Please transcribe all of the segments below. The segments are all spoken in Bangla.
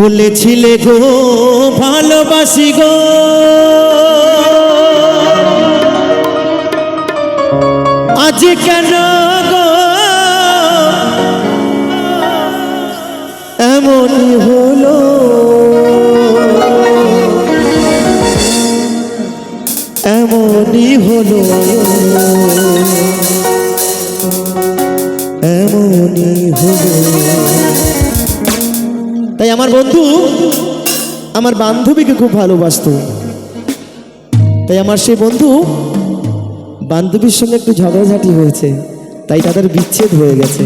বলেছিলে গো ভালোবাসি গো। আজ কেন গো? এমনই হলো। এমনই হলো। এমনই হলো। তাই আমার বন্ধু, আমার বান্ধবীকে খুব ভালোবাসতো। তাই আমার সেই বন্ধু বান্ধবীর সঙ্গে একটু ঝগড়াঝাটি হয়েছে, তাই তাদের বিচ্ছেদ হয়ে গেছে।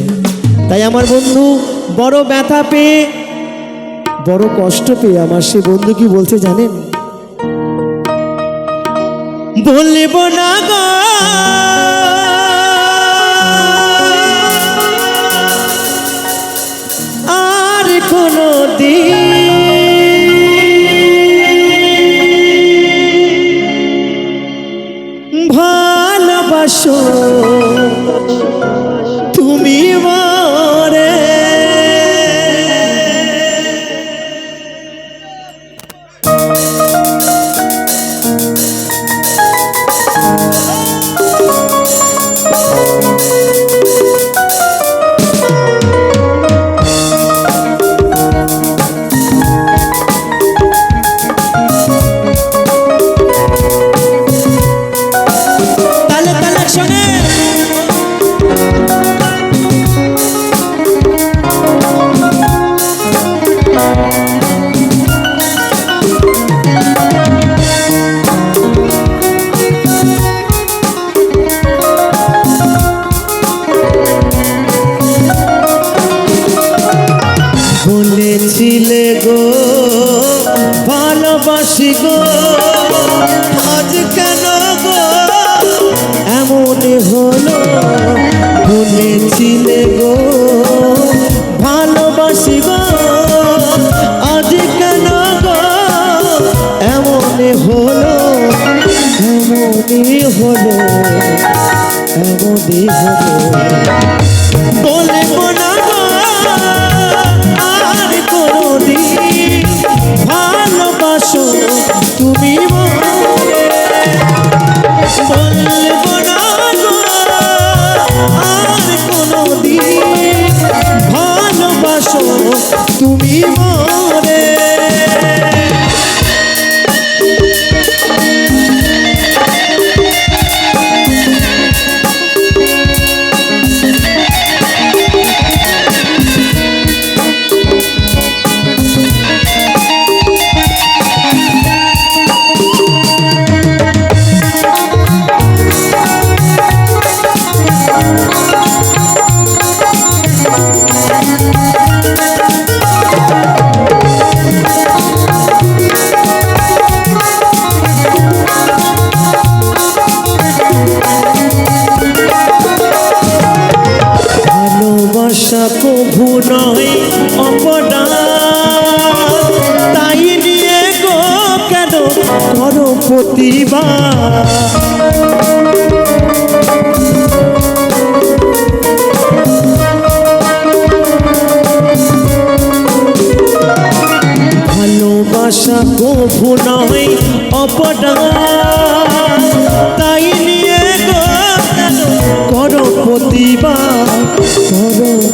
তাই আমার বন্ধু বড় ব্যথা পেয়ে, বড় কষ্ট পেয়ে আমার সে বন্ধু কি বলছে জানেন? বলব না গো। গো। আজ কেন গো? এমন হলো বলেছিলে গো। ভালোবাসি গো, আজ কেন গো? এমন হলো, এমনই হলো এমনই হলো। গো, আর ভালোবাসো তুমি কভু নয় অপরাধ। তাই নিয়ে গো কেন করো ভালোবাসা কভু নয় অপরাধ।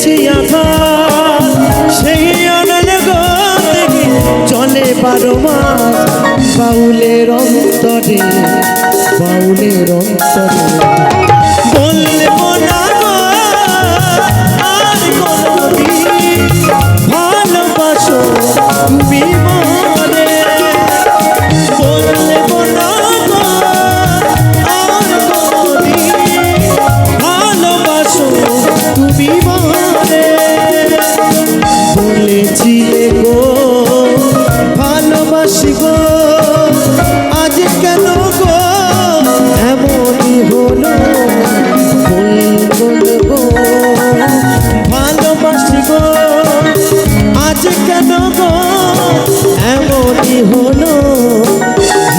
গেছি আধা সেই আনন্দ গন্ধে চলে বারো মাস। বাউলের অন্তরে বাউলের অন্তরে।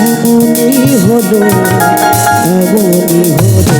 এমনই হলো এমনই হলো।